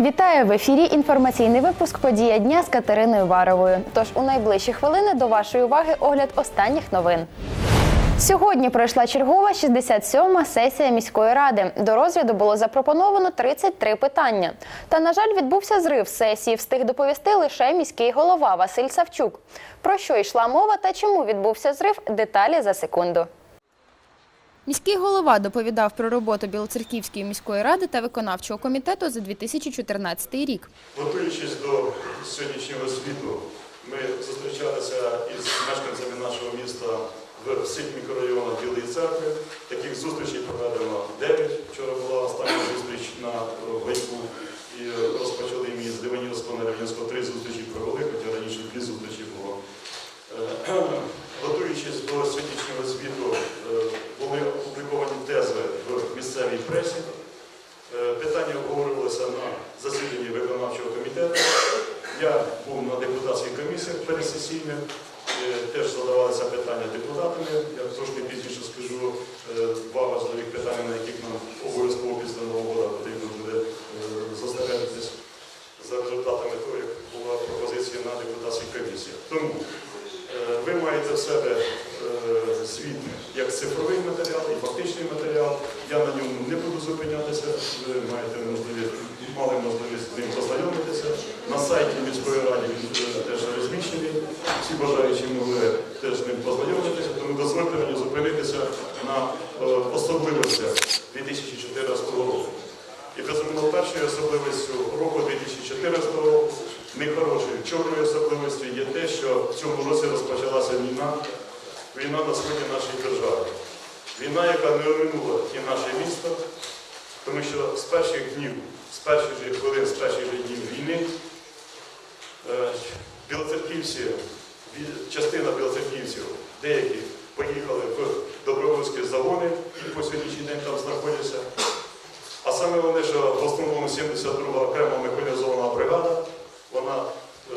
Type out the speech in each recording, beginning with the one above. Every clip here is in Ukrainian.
Вітаю в ефірі. Інформаційний випуск подія дня з Катериною Варовою. Тож у найближчі хвилини до вашої уваги огляд останніх новин. Сьогодні пройшла чергова 67-ма сесія міської ради. До розгляду було запропоновано 33 питання. Та, на жаль, відбувся зрив сесії. Встиг доповісти лише міський голова Василь Савчук. Про що йшла мова та чому відбувся зрив? Деталі за секунду. Міський голова доповідав про роботу Білоцерківської міської ради та виконавчого комітету за 2014 рік. Готуючись до сьогоднішнього світу, ми зустрічалися із мешканцями нашого міста в всіх мікрорайонах Білої церкви. Таких зустрічей проведено 9. Вчора була остання зустріч на Гайку і розпочали ми з Диванівського на Рівненського три зустрічі провели, хоча раніше дві зустрічі було. Е, Готуючись до сьогоднішнього звіту, е, були опубліковані тези в місцевій пресі. Е, Питання обговорювалося на засіданні виконавчого комітету. Я був на депутатських комісіях пересесійних, е, теж задавалися питання депутатами. Я трошки пізніше скажу е, два важливих питання, на яких нам обов'язково після Нового року потрібно буде е, зосередитись за результатами того, як була пропозиція на депутатських комісіях. Тому е, ви маєте в себе е, як цифровий матеріал і фактичний матеріал. Я на ньому не буду зупинятися. Ви маєте можливість, мали можливість з ним познайомитися. На сайті міської ради він е, теж розміщений. Всі бажаючі могли теж з ним познайомитися, тому дозвольте мені зупинитися на е, особливостях 2014 року. І безумовно першою особливістю року 2014 року, нехорошою чорною особливістю є те, що в цьому році розпочалася війна, війна на сході нашої держави. Війна, яка не оминула і наше місто, тому що з перших днів, з перших же хвилин, з перших же днів війни, е, білоцерківці, частина білоцерківців, деякі поїхали в добровольські загони і по сьогоднішній день там знаходяться. А саме головне, що в основному 72 окрема механізована бригада, вона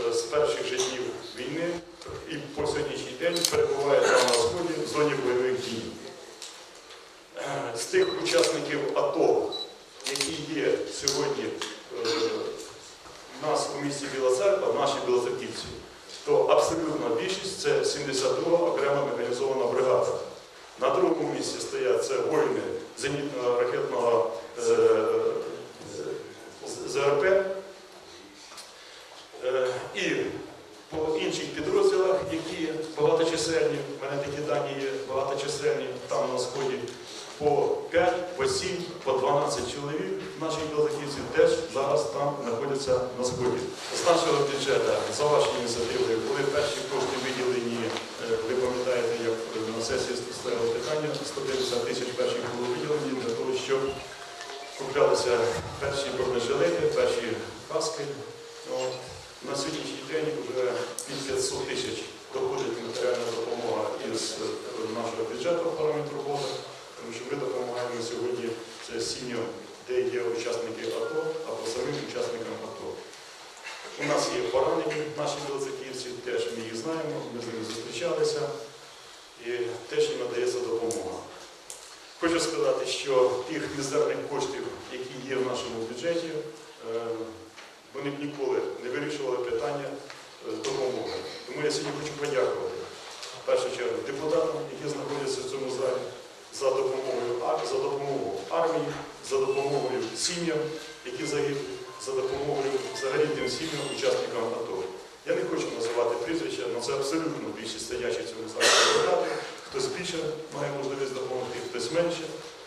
е, з перших же днів війни і по сьогоднішній день перебуває там на сході в зоні бойових дій. Е, З тих учасників АТО, які є сьогодні е, в нас у місті Біла Церква, наші білоцерківці, то абсолютна більшість це 72 окрема механізована бригада. На другому місці стоять це воїни зенітного ракетного е, ЗРП. Е, І по інших підрозділах, які багаточисельні, в мене такі дані є багаточисельні там на сході, по 5, по 7, по 12 чоловік наших білоцерківців теж зараз там знаходяться на сході. З нашого бюджету, за ваші ініціативою, були перші кошти виділені, е, ви пам'ятаєте, як на сесії стояло питання, 150 тисяч перших було виділені для того, щоб куплялися перші бронежилети, перші каски. От. На сьогоднішній день вже під 500 тисяч доходить матеріальна допомога із е, нашого бюджету парламент роботи, тому що ми допомагаємо сьогодні це сім'ям, де є учасники АТО або самим учасникам АТО. У нас є поранені наші білоцерківці, теж ми їх знаємо, ми з ними зустрічалися і теж їм надається допомога. Хочу сказати, що тих мізерних коштів, які є в нашому бюджеті, е, вони б ніколи не вирішували питання е, допомоги. Тому я сьогодні хочу подякувати в першу чергу депутатам, які знаходяться в цьому залі, за допомогою за допомогу армії, за допомогою сім'ям, які загиблі, за допомогою взагалі тим сім'ям, учасникам АТО. Я не хочу називати прізвища, але це абсолютно більшість стоячі в цьому залі. Хтось більше має можливість допомогти, хтось менше,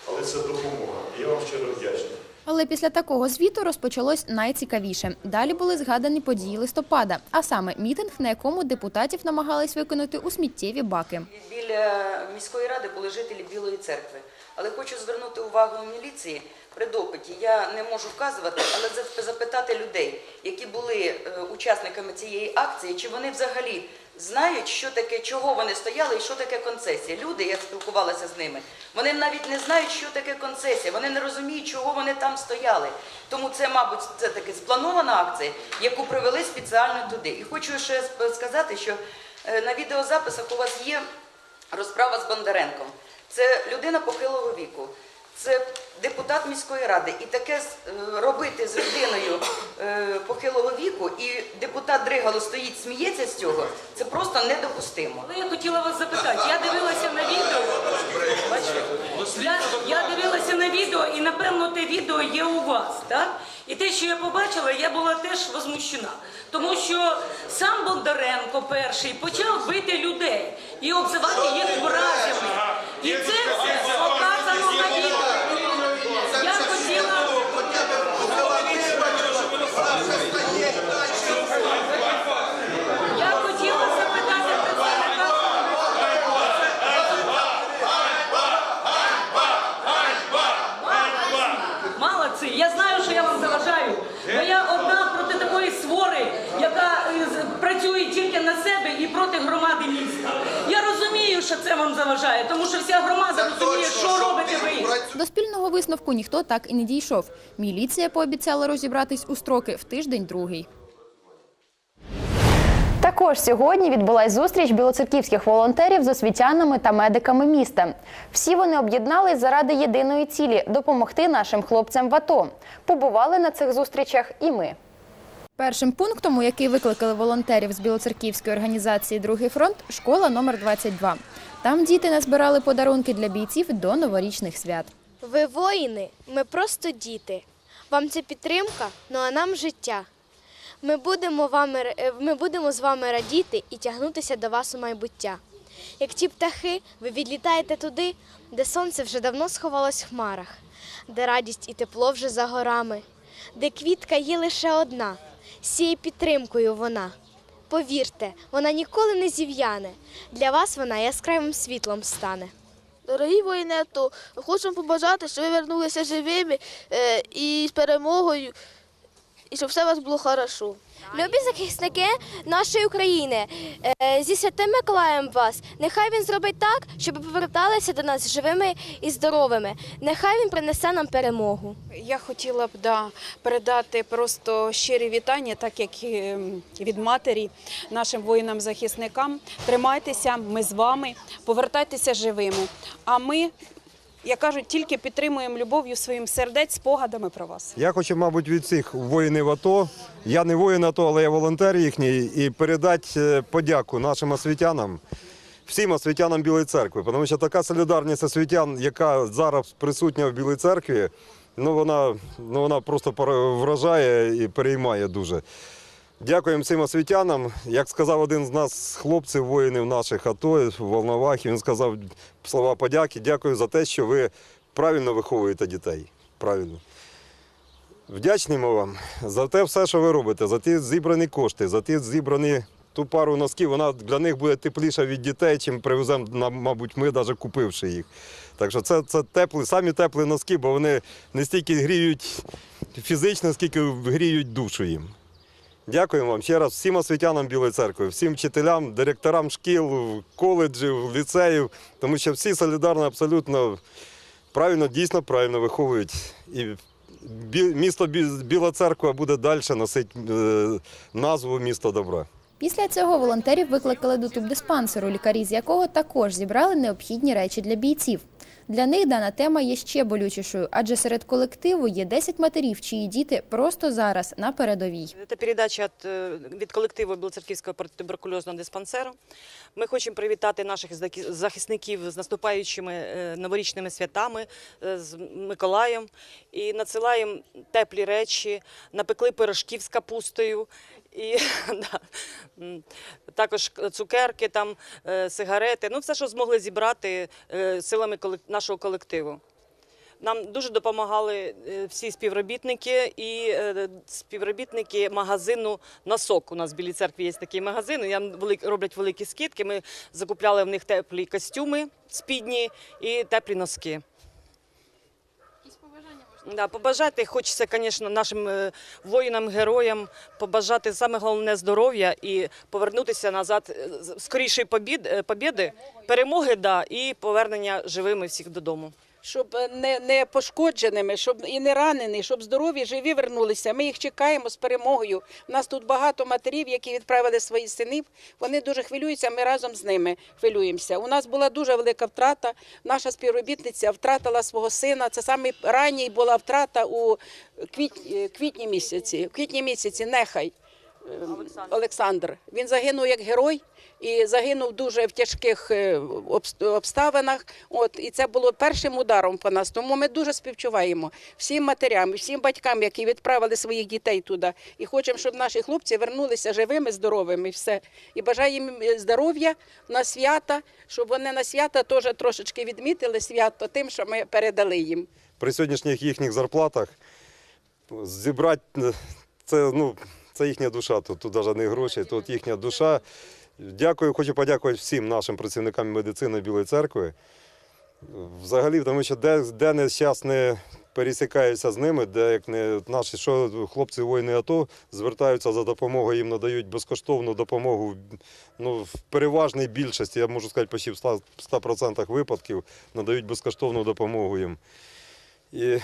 але це допомога. І я вам щиро вдячний. Але після такого звіту розпочалось найцікавіше. Далі були згадані події листопада, а саме мітинг, на якому депутатів намагались виконати у сміттєві баки. Біля міської ради були жителі Білої церкви. Але хочу звернути увагу міліції при допиті. Я не можу вказувати, але запитати людей, які були е, учасниками цієї акції, чи вони взагалі знають, що таке, чого вони стояли і що таке концесія. Люди, я спілкувалася з ними, вони навіть не знають, що таке концесія. Вони не розуміють, чого вони там стояли. Тому це, мабуть, це таки спланована акція, яку привели спеціально туди. І хочу ще сказати, що е, на відеозаписах у вас є розправа з Бондаренком. Це людина похилого віку, це депутат міської ради. І таке е, робити з людиною е, похилого віку, і депутат Дригало стоїть, сміється з цього, це просто недопустимо. Але я хотіла вас запитати. Я дивилася на відео. Я, я дивилася на відео, і напевно те відео є у вас, так? І те, що я побачила, я була теж возмущена. Тому що сам Бондаренко перший почав бити людей і обзивати їх вразями. І це все показано на відео. Я хотіла. Я хотіла запитати представника. Молодці, я знаю, що я вам заважаю. Бо я одна проти такої свори, яка е, з- працює тільки на себе і проти громади міста. Я розумію, що це вам заважає, тому що вся громада розуміє, що робите ви. До спільного висновку ніхто так і не дійшов. Міліція пообіцяла розібратись у строки в тиждень-другий. Також сьогодні відбулась зустріч білоцерківських волонтерів з освітянами та медиками міста. Всі вони об'єднались заради єдиної цілі допомогти нашим хлопцям в АТО. Побували на цих зустрічах і ми. Першим пунктом, у який викликали волонтерів з білоцерківської організації Другий фронт, школа номер 22. Там діти назбирали подарунки для бійців до новорічних свят. Ви воїни, ми просто діти. Вам це підтримка, ну а нам життя. Ми будемо, вами, е, ми будемо з вами радіти і тягнутися до вас у майбуття. Як ті птахи, ви відлітаєте туди, де сонце вже давно сховалось в хмарах, де радість і тепло вже за горами, де квітка є лише одна, з підтримкою вона. Повірте, вона ніколи не зів'яне. Для вас вона яскравим світлом стане. Дорогі воїни АТО, хочемо побажати, щоб ви вернулися живими е, і з перемогою, і щоб все у вас було хорошо. Любі захисники нашої України, е, зі святим Миколаєм вас. Нехай він зробить так, щоб ви поверталися до нас живими і здоровими. Нехай він принесе нам перемогу. Я хотіла б да, передати просто щирі вітання, так як е, від матері нашим воїнам-захисникам. Тримайтеся, ми з вами, повертайтеся живими. А ми, як кажуть, тільки підтримуємо любов'ю своїм сердець, спогадами про вас. Я хочу, мабуть, від всіх воїнів АТО. Я не воїн АТО, але я волонтер їхній, і передати е, подяку нашим освітянам, всім освітянам Білої церкви. Тому що така солідарність освітян, яка зараз присутня в Білій церкві, ну вона, ну, вона просто вражає і переймає дуже. Дякуємо всім освітянам. Як сказав один з нас, хлопців, воїнів наших АТО, Волновахи, він сказав слова подяки. Дякую за те, що ви правильно виховуєте дітей. Правильно. Вдячні вам за те все, що ви робите, за ті зібрані кошти, за ті зібрані ту пару носків. Вона для них буде тепліша від дітей, чим привеземо, мабуть, ми, навіть купивши їх. Так що це, це теплі, самі теплі носки, бо вони не стільки гріють фізично, скільки гріють душу їм. Дякуємо вам ще раз всім освітянам Білої церкви, всім вчителям, директорам шкіл, коледжів, ліцеїв, тому що всі солідарно абсолютно правильно, дійсно правильно виховують. І місто Біла церква буде далі носити е, назву місто добра. Після цього волонтерів викликали до тубдиспансеру, лікарі з якого також зібрали необхідні речі для бійців. Для них дана тема є ще болючішою, адже серед колективу є 10 матерів, чиї діти просто зараз на передовій. Це передача від, е, колективу Білоцерківського протитуберкульозного диспансеру. Ми хочемо привітати наших захисників з наступаючими е, новорічними святами, е, з Миколаєм. І надсилаємо теплі речі, напекли пирожків з капустою. І да, також цукерки, там, е, сигарети, ну все, що змогли зібрати е, силами нашого колективу. Нам дуже допомагали е, всі співробітники і співробітники магазину Носок. У нас в Білій церкві є такий магазин. Нам роблять великі скидки. Ми закупляли в них теплі костюми спідні і теплі носки. Да, побажати хочеться, звісно, нашим е, воїнам, героям побажати саме головне здоров'я і повернутися назад е, скорішої побід, е, побіди, перемоги да, і повернення живими всіх додому. Щоб не, не пошкодженими, щоб і не ранені, щоб здорові, живі вернулися. Ми їх чекаємо з перемогою. У нас тут багато матерів, які відправили своїх синів. Вони дуже хвилюються. Ми разом з ними хвилюємося. У нас була дуже велика втрата. Наша співробітниця втратила свого сина. Це саме ранній була втрата у квітні, квітні місяці. В квітні місяці нехай. Олександр. Він загинув як герой і загинув дуже в тяжких е, обставинах. От і це було першим ударом по нас. Тому ми дуже співчуваємо всім матерям, всім батькам, які відправили своїх дітей туди. І хочемо, щоб наші хлопці вернулися живими, здоровими. і Все і бажаємо їм здоров'я на свята, щоб вони на свята теж трошечки відмітили свято тим, що ми передали їм. При сьогоднішніх їхніх зарплатах зібрати е, це, ну, це їхня душа. Тут, тут навіть не гроші, тут їхня душа. Дякую, хочу подякувати всім нашим працівникам медицини Білої церкви. Взагалі, тому що де, де не зараз не пересікаюся з ними, де як не наші що хлопці воїни АТО звертаються за допомогою, їм надають безкоштовну допомогу. Ну, в переважній більшості, я можу сказати, почти в 100%, 100% випадків надають безкоштовну допомогу їм. І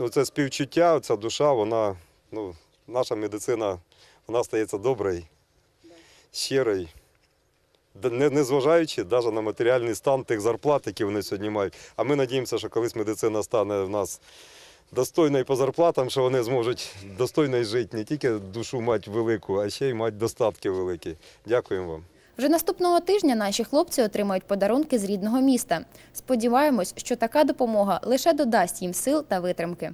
оце співчуття, ця душа, вона, ну, наша медицина, вона стається доброю, щирою. Не, не зважаючи навіть на матеріальний стан тих зарплат, які вони сьогодні мають. А ми надіємося, що колись медицина стане в нас достойною по зарплатам, що вони зможуть достойно жити, не тільки душу мати велику, а ще й мати достатки великі. Дякуємо вам. Вже наступного тижня наші хлопці отримають подарунки з рідного міста. Сподіваємось, що така допомога лише додасть їм сил та витримки.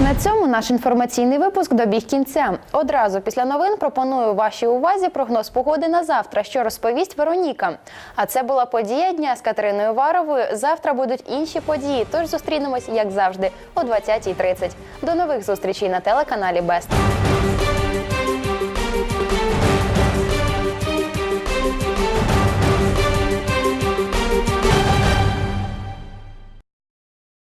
На цьому наш інформаційний випуск добіг кінця. Одразу після новин пропоную вашій увазі прогноз погоди на завтра, що розповість Вероніка. А це була подія дня з Катериною Варовою. Завтра будуть інші події. Тож зустрінемось, як завжди, о 20.30. До нових зустрічей на телеканалі Бест.